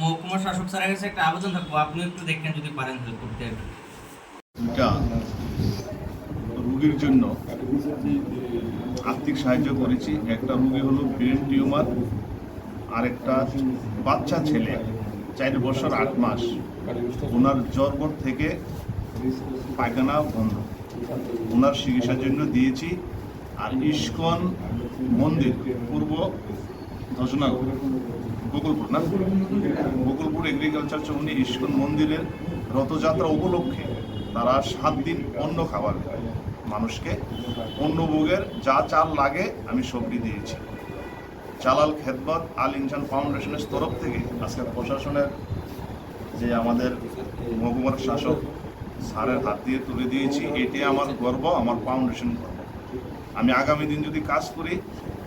মহকুমা শাসক স্যারের কাছে একটা আবেদন থাকব, আপনি একটু দেখেন যদি পারেন হেল্প করতে। রোগীর জন্য আর্থিক সাহায্য করেছি। একটা রুগী হলো ব্রেন টিউমার আর একটা বাচ্চা ছেলে, চার বছর আট মাস। ওনার জ্বরবর থেকে পায়খানা বন্ধ। ওনার চিকিৎসার জন্য দিয়েছি। আর ইস্কন মন্দির, পূর্ব ধসনা গোকুলপুর না? গোকুলপুর এগ্রিকালচার চৌনি ইস্কন মন্দিরের রথযাত্রা উপলক্ষে তারা সাত দিন অন্য খাবার দেয় মানুষকে অন্য ভোগের যা চাল লাগে আমি সবজি দিয়েছি। চালাল খেদমত আল ইনসান ফাউন্ডেশনের তরফ থেকে আজকে প্রশাসনের যে আমাদের মহকুমার শাসক স্যারের হাত দিয়ে তুলে দিয়েছি এটি আমার গর্ব, আমার ফাউন্ডেশন গর্ব। আমি আগামী দিন যদি কাজ করি,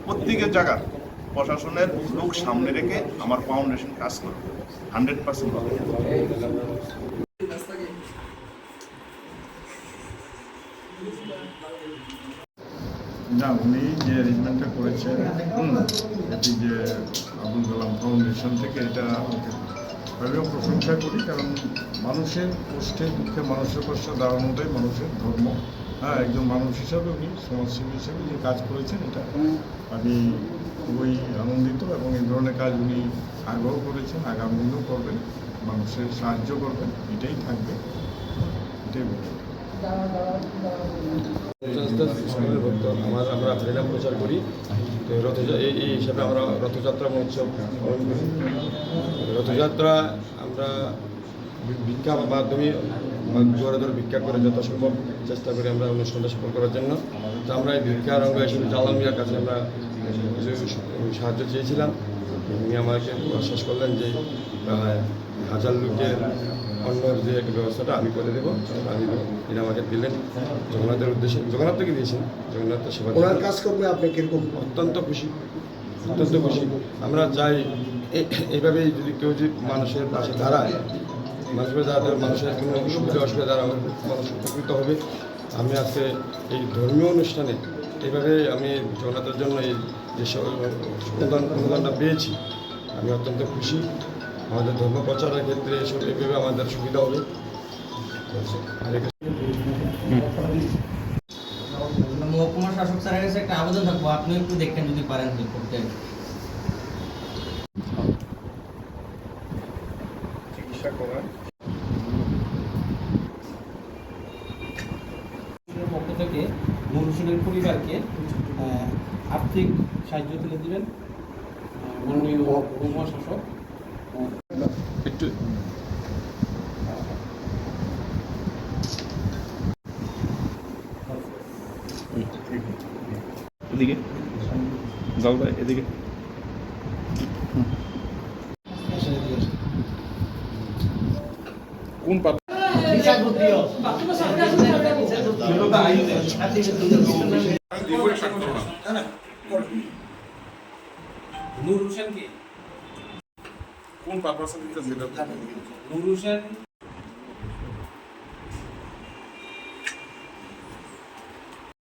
প্রত্যেকের জায়গার প্রশাসনের লোক সামনে রেখে আমার ফাউন্ডেশন কাজ করবে। হান্ড্রেড পার্সেন্ট না, উনি যে অ্যারেঞ্জমেন্টটা করেছেন এটি যে আবুল কালাম ফাউন্ডেশন থেকে এটা আমিও প্রশংসা করি, কারণ মানুষের কষ্টে, দুঃখে মানুষের পাশে দাঁড়ানোটাই মানুষের ধর্ম। হ্যাঁ একজন মানুষ হিসাবে উনি সমাজসেবী হিসেবে যে কাজ করেছেন, এটা আমি খুবই আনন্দিত এবং এই ধরনের কাজ উনি আগেও করেছেন, আগামী দিনেও করবেন, মানুষের সাহায্য করবেন, এটাই থাকবে, এটাই বলব। সময়ের ভক্ত আমার, আমরা হরিনাম প্রচার করি, তো রথযা এই এই হিসাবে আমরা রথযাত্রা মহোৎসব রথযাত্রা আমরা ভি- ভিক্ষা মাধ্যমে জোরে ধরে ভিক্ষা করে যথাসম্ভব চেষ্টা করি আমরা অনুষ্ঠানটা সফল করার জন্য। তো আমরা এই ভিক্ষার অঙ্গ হিসেবে জালাল মিয়ার কাছে আমরা কিছু সাহায্য চেয়েছিলাম। উনি আমাকে আশ্বাস করলেন যে হাজার লোকের অন্যর যে একটা ব্যবস্থাটা আমি করে দেবো আমি তিনি আমাকে দিলেন। জগন্নাথের উদ্দেশ্যে জগন্নাথ থেকে দিয়েছেন? জগন্নাথের সেবা ওনার কাজ করবে আপনি কীরকম? অত্যন্ত খুশি অত্যন্ত খুশি। আমরা চাই এইভাবেই যদি কেউ যদি মানুষের পাশে দাঁড়ায় মানুষের দাঁড়াতে মানুষের কোনো সুবিধা অসুবিধা দ্বারা মানুষ উপকৃত হবে। আমি আজকে এই ধর্মীয় অনুষ্ঠানে এইভাবে আমি জগন্নাথের জন্য এই যে অনুদান, অনুদানটা পেয়েছি, আমি অত্যন্ত খুশি। আমাদের ধর্ম প্রচারের ক্ষেত্রে এসব এইভাবে আমাদের সুবিধা হবে। মহকুমা শাসক স্যারের কাছে একটা আবেদন থাকব আপনি একটু দেখেন যদি পারেন করতে চিকিৎসা করার পক্ষ থেকে নূর হোসেনের পরিবারকে আর্থিক সাহায্য তুলে দিবেন মাননীয় মহকুমা শাসক একটু এদিকে। যাও এদিকে। কোন পাত্র কোন পারপাসে দিতে নূর হোসেন